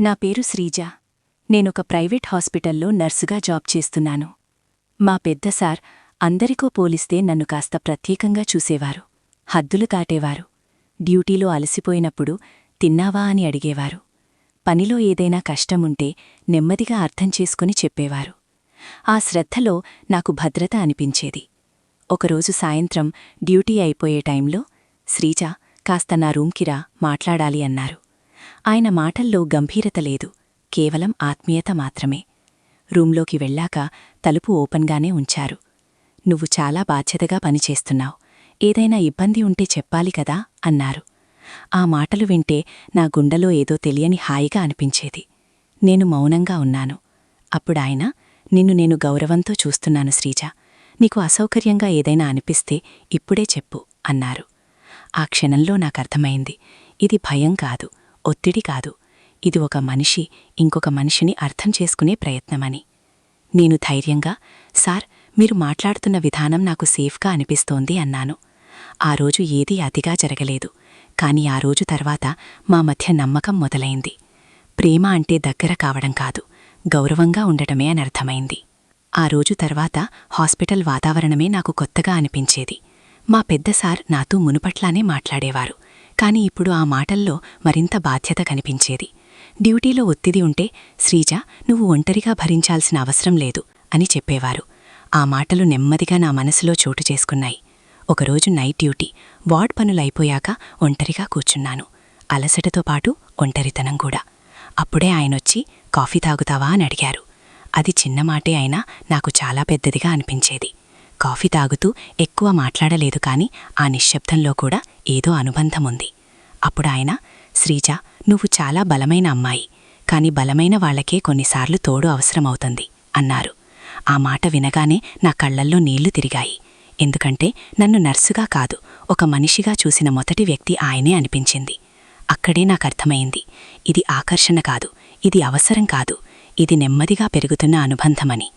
నా పేరు శ్రీజ. నేనొక ప్రైవేట్ హాస్పిటల్లో నర్సుగా జాబ్ చేస్తున్నాను. మా పెద్ద సార్ అందరికో పోలిస్తే నన్ను కాస్త ప్రత్యేకంగా చూసేవారు. హద్దులు దాటేవారు. డ్యూటీలో అలసిపోయినప్పుడు తిన్నావా అని అడిగేవారు. పనిలో ఏదైనా కష్టముంటే నెమ్మదిగా అర్థం చేసుకుని చెప్పేవారు. ఆ శ్రద్ధలో నాకు భద్రత అనిపించేది. ఒకరోజు సాయంత్రం డ్యూటీ అయిపోయే టైంలో శ్రీజ కాస్త నా రూమ్కిరా మాట్లాడాలి అన్నారు. ఆయన మాటల్లో గంభీరత లేదు కేవలం ఆత్మీయత మాత్రమే. రూంలోకి వెళ్ళాక తలుపు ఓపెన్గానే ఉంచారు. నువ్వు చాలా బాధ్యతగా పనిచేస్తున్నావు. ఏదైనా ఇబ్బంది ఉంటే చెప్పాలి కదా? అన్నారు. ఆ మాటలు వింటే నా గుండెలో ఏదో తెలియని హాయిగా అనిపించేది. నేను మౌనంగా ఉన్నాను. అప్పుడాయన నిన్ను నేను గౌరవంతో చూస్తున్నాను శ్రీజ. నీకు అసౌకర్యంగా ఏదైనా అనిపిస్తే ఇప్పుడే చెప్పు అన్నారు. ఆ క్షణంలో నాకర్థమైంది ఇది భయం కాదు. ఒత్తిడి కాదు. ఇది ఒక మనిషి ఇంకొక మనిషిని అర్థం చేసుకునే ప్రయత్నమని. నేను ధైర్యంగా సార్ మీరు మాట్లాడుతున్న విధానం నాకు సేఫ్గా అనిపిస్తోంది అన్నాను. ఆ రోజు ఏదీ అతిగా జరగలేదు. కాని ఆ రోజు తర్వాత మా మధ్య నమ్మకం మొదలైంది. ప్రేమ అంటే దగ్గర కావడం కాదు గౌరవంగా ఉండటమే అని అర్థమైంది. ఆ రోజు తర్వాత హాస్పిటల్ వాతావరణమే నాకు కొత్తగా అనిపించేది. మా పెద్ద సార్ నాతో మునుపట్లానే మాట్లాడేవారు. కాని ఇప్పుడు ఆ మాటల్లో మరింత బాధ్యత కనిపించేది. డ్యూటీలో ఒత్తిడి ఉంటే శ్రీజ నువ్వు ఒంటరిగా భరించాల్సిన అవసరం లేదు అని చెప్పేవారు. ఆ మాటలు నెమ్మదిగా నా మనసులో చోటు చేసుకున్నాయి. ఒకరోజు నైట్ డ్యూటీ వార్డ్ పనులైపోయాక ఒంటరిగా కూర్చున్నాను. అలసటతో పాటు ఒంటరితనం కూడా. అప్పుడే ఆయనొచ్చి కాఫీ తాగుతావా? అని అడిగారు. అది చిన్న మాటే అయినా నాకు చాలా పెద్దదిగా అనిపించేది. కాఫీ తాగుతూ ఎక్కువ మాట్లాడలేదు కాని ఆ నిశ్శబ్దంలో కూడా ఏదో అనుబంధముంది అప్పుడు ఆయన శ్రీజ నువ్వు చాలా బలమైన అమ్మాయి కాని బలమైన వాళ్ళకే కొన్నిసార్లు తోడు అవసరమవుతుంది అన్నారు. ఆ మాట వినగానే నా కళ్ళల్లో నీళ్ళు తిరిగాయి. ఎందుకంటే నన్ను నర్సుగా కాదు ఒక మనిషిగా చూసిన మొదటి వ్యక్తి ఆయనే అనిపించింది. అక్కడే నాకర్థమైంది ఇది ఆకర్షణ కాదు ఇది అవసరం కాదు ఇది నెమ్మదిగా పెరుగుతున్న అనుబంధమని.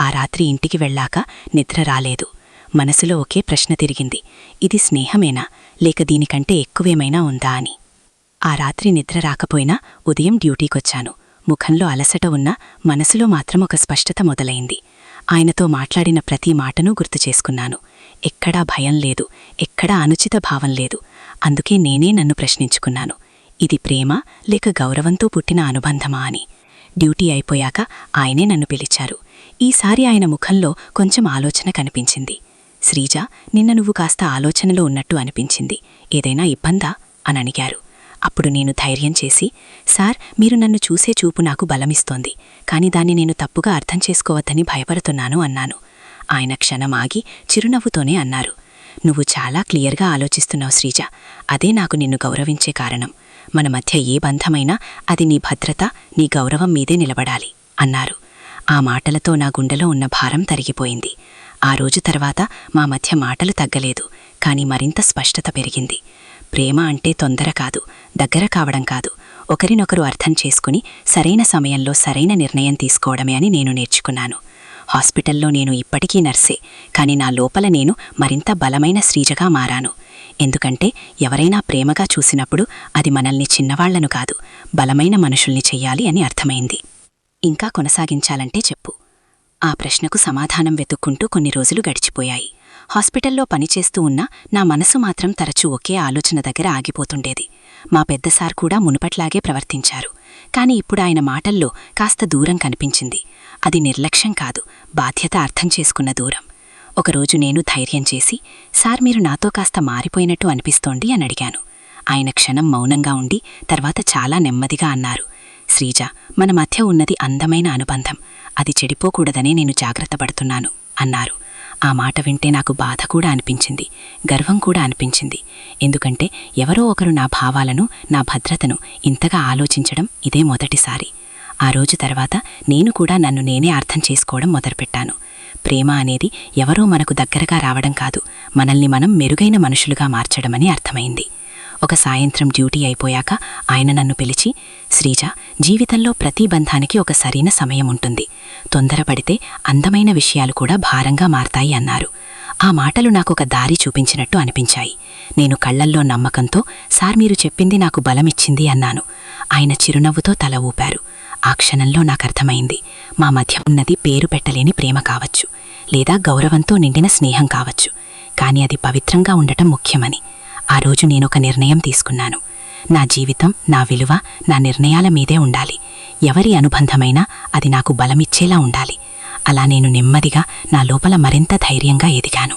ఆ రాత్రి ఇంటికి వెళ్ళాక నిద్ర రాలేదు. మనసులో ఒకే ప్రశ్న తిరిగింది. ఇది స్నేహమేనా? లేక దీనికంటే ఎక్కువేమైనా ఉందా అని. ఆ రాత్రి నిద్ర రాకపోయినా ఉదయం డ్యూటీకొచ్చాను. ముఖంలో అలసట ఉన్నా మనసులో మాత్రం ఒక స్పష్టత మొదలైంది. ఆయనతో మాట్లాడిన ప్రతి మాటనూ గుర్తు చేసుకున్నాను. ఎక్కడా భయం లేదు. ఎక్కడా అనుచిత భావం లేదు. అందుకే నేనే నన్ను ప్రశ్నించుకున్నాను. ఇది ప్రేమ లేక గౌరవంతో పుట్టిన అనుబంధమా అని. డ్యూటీ అయిపోయాక ఆయనే నన్ను పిలిచారు. ఈసారి ఆయన ముఖంలో కొంచెం ఆలోచన కనిపించింది. శ్రీజ నిన్న నువ్వు కాస్త ఆలోచనలో ఉన్నట్టు అనిపించింది. ఏదైనా ఇబ్బందా? అని అడిగారు. అప్పుడు నేను ధైర్యం చేసి సార్ మీరు నన్ను చూసే చూపు నాకు బలమిస్తోంది. కాని దాన్ని నేను తప్పుగా అర్థం చేసుకోవద్దని భయపడుతున్నాను అన్నాను. ఆయన క్షణం ఆగి చిరునవ్వుతోనే అన్నారు. నువ్వు చాలా క్లియర్గా ఆలోచిస్తున్నావు శ్రీజ. అదే నాకు నిన్ను గౌరవించే కారణం. మన మధ్య ఏ బంధమైనా అది నీ భద్రత నీ గౌరవం మీదే నిలబడాలి అన్నారు. ఆ మాటలతో నా గుండెలో ఉన్న భారం తరిగిపోయింది. ఆ రోజు తర్వాత మా మధ్య మాటలు తగ్గలేదు కాని మరింత స్పష్టత పెరిగింది. ప్రేమ అంటే తొందర కాదు దగ్గర కావడం కాదు. ఒకరినొకరు అర్థం చేసుకుని సరైన సమయంలో సరైన నిర్ణయం తీసుకోవడమే అని నేను నేర్చుకున్నాను. హాస్పిటల్లో నేను ఇప్పటికీ నర్సే కాని నా లోపల నేను మరింత బలమైన శ్రీజగా మారాను. ఎందుకంటే ఎవరైనా ప్రేమగా చూసినప్పుడు అది మనల్ని చిన్నవాళ్ళను కాదు బలమైన మనుషుల్ని చెయ్యాలి అని అర్థమైంది. ఇంకా కొనసాగించాలంటే చెప్పు. ఆ ప్రశ్నకు సమాధానం వెతుక్కుంటూ కొన్ని రోజులు గడిచిపోయాయి. హాస్పిటల్లో పనిచేస్తూ ఉన్నా నా మనసు మాత్రం తరచూ ఒకే ఆలోచన దగ్గర ఆగిపోతుండేది. మా పెద్దసార్ కూడా మునుపట్లాగే ప్రవర్తించారు. కాని ఇప్పుడు ఆయన మాటల్లో కాస్త దూరం కనిపించింది. అది నిర్లక్ష్యం కాదు బాధ్యత అర్థం చేసుకున్న దూరం. ఒకరోజు నేను ధైర్యం చేసి సార్ మీరు నాతో కాస్త మారిపోయినట్టు అనిపిస్తోంది అని అడిగాను. ఆయన క్షణం మౌనంగా ఉండి తర్వాత చాలా నెమ్మదిగా అన్నారు. శ్రీజ మన మధ్య ఉన్నది అందమైన అనుబంధం. అది చెడిపోకూడదనే నేను జాగ్రత్త పడుతున్నాను అన్నారు. ఆ మాట వింటే నాకు బాధ కూడా అనిపించింది గర్వం కూడా అనిపించింది. ఎందుకంటే ఎవరో ఒకరు నా భావాలను నా భద్రతను ఇంతగా ఆలోచించడం ఇదే మొదటిసారి. ఆ రోజు తర్వాత నేను కూడా నన్ను నేనే అర్థం చేసుకోవడం మొదలుపెట్టాను. ప్రేమ అనేది ఎవరో మనకు దగ్గరగా రావడం కాదు మనల్ని మనం మెరుగైన మనుషులుగా మార్చడమని అర్థమైంది. ఒక సాయంత్రం డ్యూటీ అయిపోయాక ఆయన నన్ను పిలిచి శ్రీజ జీవితంలో ప్రతి బంధానికి ఒక సరైన సమయం ఉంటుంది. తొందరపడితే అందమైన విషయాలు కూడా భారంగా మారతాయి అన్నారు. ఆ మాటలు నాకొక దారి చూపించినట్టు అనిపించాయి. నేను కళ్ళల్లో నమ్మకంతో సార్ మీరు చెప్పింది నాకు బలమిచ్చింది అన్నాను. ఆయన చిరునవ్వుతో తల ఊపారు. ఆ క్షణంలో నాకర్థమైంది మా మధ్య ఉన్నది పేరు పెట్టలేని ప్రేమ కావచ్చు లేదా గౌరవంతో నిండిన స్నేహం కావచ్చు కాని అది పవిత్రంగా ఉండటం ముఖ్యమని. ఆ రోజు నేనొక నిర్ణయం తీసుకున్నాను. నా జీవితం నా విలువ నా నిర్ణయాల మీదే ఉండాలి. ఎవరి అనుబంధమైనా అది నాకు బలమిచ్చేలా ఉండాలి. అలా నేను నెమ్మదిగా నా లోపల మరింత ధైర్యంగా ఎదిగాను.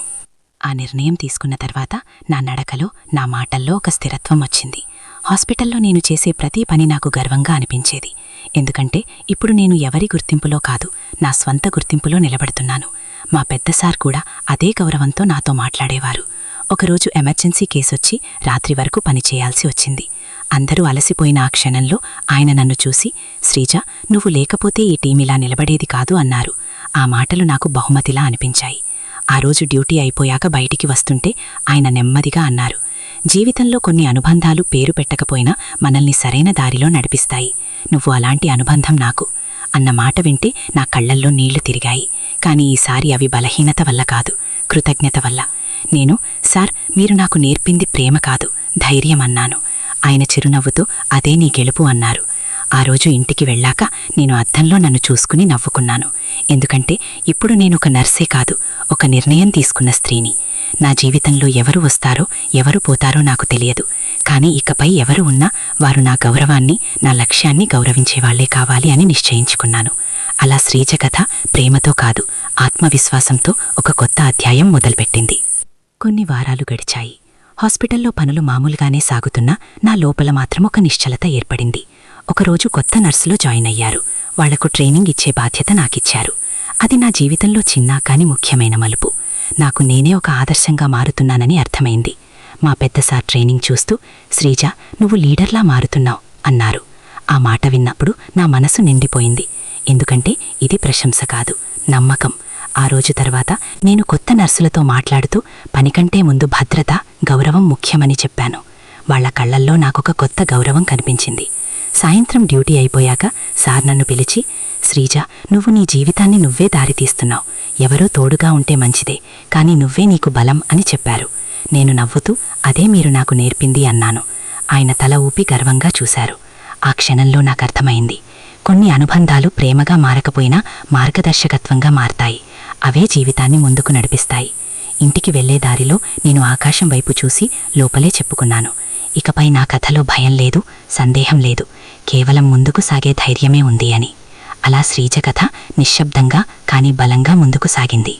ఆ నిర్ణయం తీసుకున్న తర్వాత నా నడకలో నా మాటల్లో ఒక స్థిరత్వం వచ్చింది. హాస్పిటల్లో నేను చేసే ప్రతి పని నాకు గర్వంగా అనిపించేది. ఎందుకంటే ఇప్పుడు నేను ఎవరి గుర్తింపులో కాదు నా స్వంత గుర్తింపులో నిలబడుతున్నాను. మా పెద్ద సార్ కూడా అదే గౌరవంతో నాతో మాట్లాడేవారు. ఒకరోజు ఎమర్జెన్సీ కేసొచ్చి రాత్రి వరకు పనిచేయాల్సి వచ్చింది. అందరూ అలసిపోయిన ఆ క్షణంలో ఆయన నన్ను చూసి శ్రీజ నువ్వు లేకపోతే ఈ టీమిలా నిలబడేది కాదు అన్నారు. ఆ మాటలు నాకు బహుమతిలా అనిపించాయి. ఆ రోజు డ్యూటీ అయిపోయాక బయటికి వస్తుంటే ఆయన నెమ్మదిగా అన్నారు. జీవితంలో కొన్ని అనుబంధాలు పేరు పెట్టకపోయినా మనల్ని సరైన దారిలో నడిపిస్తాయి. నువ్వు అలాంటి అనుబంధం నాకు అన్న మాట వింటే నా కళ్ళల్లో నీళ్ళు తిరిగాయి. కాని ఈసారి అవి బలహీనత వల్ల కాదు కృతజ్ఞత వల్ల. నేను సార్ మీరు నాకు నేర్పింది ప్రేమ కాదు ధైర్యం అన్నాను. ఆయన చిరునవ్వుతూ అదే నీ గెలుపు అన్నారు. ఆ రోజు ఇంటికి వెళ్ళాక నేను అద్దంలో నన్ను చూసుకుని నవ్వుకున్నాను. ఎందుకంటే ఇప్పుడు నేను ఒక నర్సే కాదు ఒక నిర్ణయం తీసుకున్న స్త్రీని. నా జీవితంలో ఎవరు వస్తారో ఎవరు పోతారో నాకు తెలియదు. కానీ ఇకపై ఎవరు ఉన్నా వారు నా గౌరవాన్ని నా లక్ష్యాన్ని గౌరవించేవాళ్ళే కావాలి అని నిశ్చయించుకున్నాను. అలా శ్రీజ కథ ప్రేమతో కాదు ఆత్మవిశ్వాసంతో ఒక కొత్త అధ్యాయం మొదలుపెట్టింది. కొన్ని వారాలు గడిచాయి. హాస్పిటల్లో పనులు మామూలుగానే సాగుతున్నా నా లోపల మాత్రం ఒక నిశ్చలత ఏర్పడింది. ఒకరోజు కొత్త నర్సులో జాయిన్ అయ్యారు. వాళ్ళకు ట్రైనింగ్ ఇచ్చే బాధ్యత నాకిచ్చారు. అది నా జీవితంలో చిన్న కాని ముఖ్యమైన మలుపు. నాకు నేనే ఒక ఆదర్శంగా మారుతున్నానని అర్థమైంది. మా పెద్దసార్ ట్రైనింగ్ చూస్తూ శ్రీజ నువ్వు లీడర్లా మారుతున్నావు అన్నారు. ఆ మాట విన్నప్పుడు నా మనసు నిండిపోయింది. ఎందుకంటే ఇది ప్రశంస కాదు నమ్మకం. ఆ రోజు తర్వాత నేను కొత్త నర్సులతో మాట్లాడుతూ పనికంటే ముందు భద్రత గౌరవం ముఖ్యమని చెప్పాను. వాళ్ళ కళ్ళల్లో నాకొక కొత్త గౌరవం కనిపించింది. సాయంత్రం డ్యూటీ అయిపోయాక సార్ నన్ను పిలిచి శ్రీజ నువ్వు నీ జీవితాన్ని నువ్వే దారితీస్తున్నావు. ఎవరో తోడుగా ఉంటే మంచిదే కాని నువ్వే నీకు బలం అని చెప్పారు. నేను నవ్వుతూ అదే మీరు నాకు నేర్పింది అన్నాను. ఆయన తల ఊపి గర్వంగా చూశారు. ఆ క్షణంలో నాకర్థమైంది కొన్ని అనుబంధాలు ప్రేమగా మారకపోయినా మార్గదర్శకత్వంగా మారతాయి. అవే జీవితాన్ని ముందుకు నడిపిస్తాయి. ఇంటికి వెళ్ళే దారిలో నేను ఆకాశం వైపు చూసి లోపలే చెప్పుకున్నాను. ఇకపై నా కథలో భయం లేదు సందేహం లేదు. కేవలం ముందుకు సాగే ధైర్యమే ఉంది అని. అలా శ్రీజ కథ నిశ్శబ్దంగా కాని బలంగా ముందుకు సాగింది.